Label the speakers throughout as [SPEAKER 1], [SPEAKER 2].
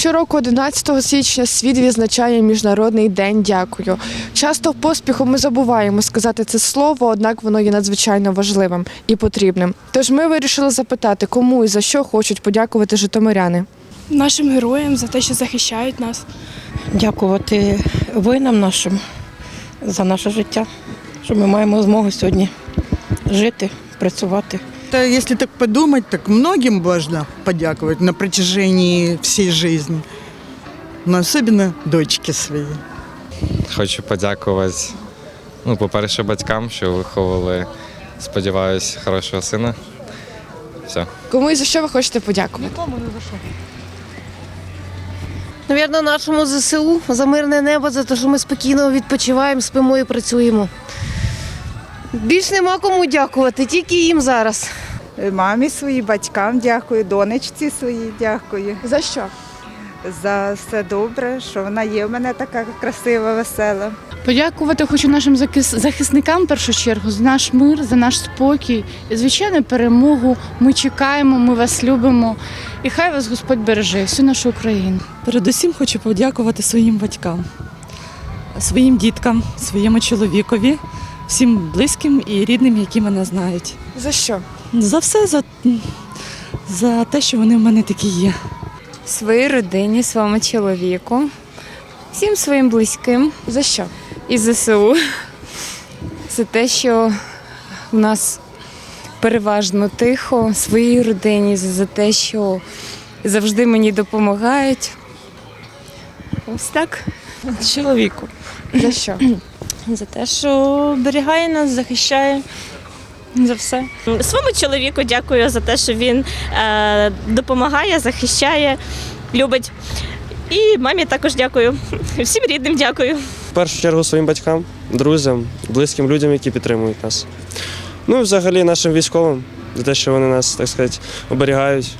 [SPEAKER 1] Щороку, 11 січня, світ відзначає Міжнародний день дякую. Часто в поспіху ми забуваємо сказати це слово, однак воно є надзвичайно важливим і потрібним. Тож ми вирішили запитати, кому і за що хочуть подякувати житомиряни.
[SPEAKER 2] нашим героям за те, що захищають нас.
[SPEAKER 3] дякувати воїнам нашим за наше життя, що ми маємо змогу сьогодні жити, працювати.
[SPEAKER 4] Да, если так подумать, так многим можно подяковать на протяжении всей жизни. Но особенно дочке своей.
[SPEAKER 5] Хочу подякувати, ну, по-перше, батькам, що виховували, сподіваюсь, хорошого сина. Все.
[SPEAKER 1] Кому і за що ви хочете подякувати?
[SPEAKER 6] Навірно, нашому ЗСУ за мирне небо, за те, що ми спокійно відпочиваємо, спимо і працюємо. Більш нема кому дякувати, тільки їм зараз.
[SPEAKER 7] Мамі своїй, батькам дякую, донечці своїй дякую
[SPEAKER 1] За що?
[SPEAKER 7] за все добре, що вона є в мене така красива, весела.
[SPEAKER 8] Подякувати хочу нашим захисникам в першу чергу за наш мир, за наш спокій і звичайно перемогу. Ми чекаємо, ми вас любимо. І хай вас Господь береже всю нашу Україну.
[SPEAKER 9] Передусім хочу подякувати своїм батькам, своїм діткам, своєму чоловікові, всім близьким і рідним, які мене знають.
[SPEAKER 1] За що?
[SPEAKER 9] За все, за, за те, що вони в мене такі є.
[SPEAKER 10] своїй родині, своєму чоловіку, всім своїм близьким
[SPEAKER 1] За що?
[SPEAKER 10] і ЗСУ за те, що в нас переважно тихо, своїй родині, за те, що завжди мені допомагають. Ось так.
[SPEAKER 3] Чоловіку.
[SPEAKER 1] За що?
[SPEAKER 3] За те, що оберігає нас, захищає за все.
[SPEAKER 11] Своєму чоловіку дякую за те, що він е, допомагає, захищає, любить. І мамі також дякую. Всім рідним дякую.
[SPEAKER 12] В першу чергу своїм батькам, друзям, близьким людям, які підтримують нас. Ну і взагалі нашим військовим за те, що вони нас, так сказати, оберігають.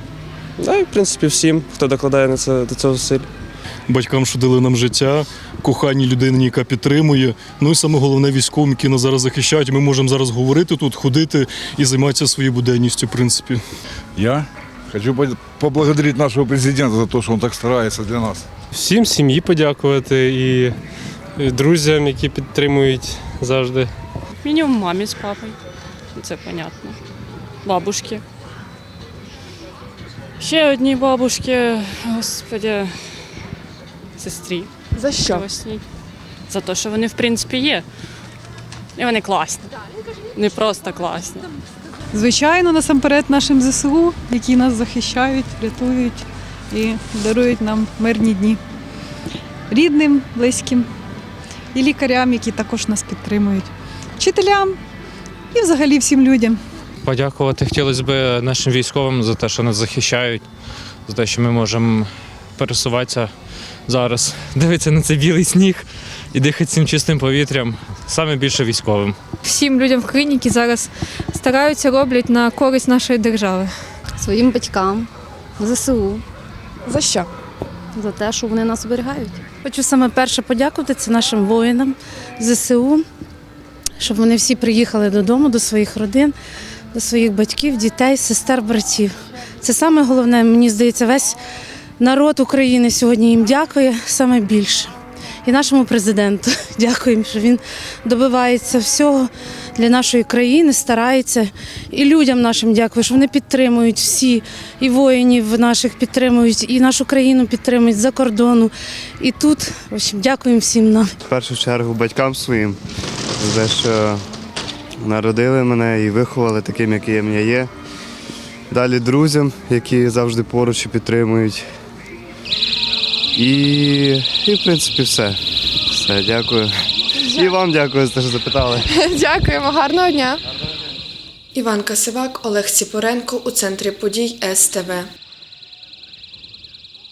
[SPEAKER 12] Да, і в принципі всім, хто докладає на це до цього зусиль.
[SPEAKER 13] Батькам, що дали нам життя, коханій людині, яка підтримує. Ну і саме головне військовим, які нас зараз захищають. Ми можемо зараз говорити тут, ходити і займатися своєю буденністю, в принципі.
[SPEAKER 14] Я хочу по- поблагодарить нашего президента за то, что он так старается для нас.
[SPEAKER 12] Всім сім'ї подякувати і друзям, які підтримують завжди.
[SPEAKER 2] Мінімум мамі з папою. Це понятно. Бабушки. Ще одній бабушки, господи, сестрі.
[SPEAKER 1] За що?
[SPEAKER 2] За те, що вони, в принципі, є. І вони класні. Не просто класні.
[SPEAKER 9] Звичайно, насамперед нашим ЗСУ, які нас захищають, рятують і дарують нам мирні дні. Рідним, близьким і лікарям, які також нас підтримують, вчителям і взагалі всім людям.
[SPEAKER 12] Подякувати хотілося б нашим військовим за те, що нас захищають, за те, що ми можемо пересуватися зараз, дивитися на цей білий сніг і дихати цим чистим повітрям. Саме більше військовим.
[SPEAKER 10] Всім людям в країні, які зараз стараються, роблять на користь нашої держави.
[SPEAKER 6] Своїм батькам, ЗСУ,
[SPEAKER 1] За що?
[SPEAKER 6] за те, що вони нас оберігають.
[SPEAKER 3] Хочу саме перше подякувати це нашим воїнам ЗСУ, щоб вони всі приїхали додому, до своїх родин, до своїх батьків, дітей, сестер, братів. Це саме головне, мені здається, весь народ України сьогодні їм дякує саме більше. І нашому президенту дякуємо, що він добивається всього для нашої країни, старається. І людям нашим дякую, що вони підтримують всі, і воїнів наших підтримують, і нашу країну підтримують за кордону. І тут, в общем, дякуємо всім нам.
[SPEAKER 12] В першу чергу батькам своїм за що народили мене і виховали таким, яким я є. Далі друзям, які завжди поруч і підтримують. І, і в принципі, все. Все, дякую. І вам дякую за те, що запитали.
[SPEAKER 1] Дякуємо, гарного дня. Іван Касивак, Олег Ціпоренко у центрі подій СТВ.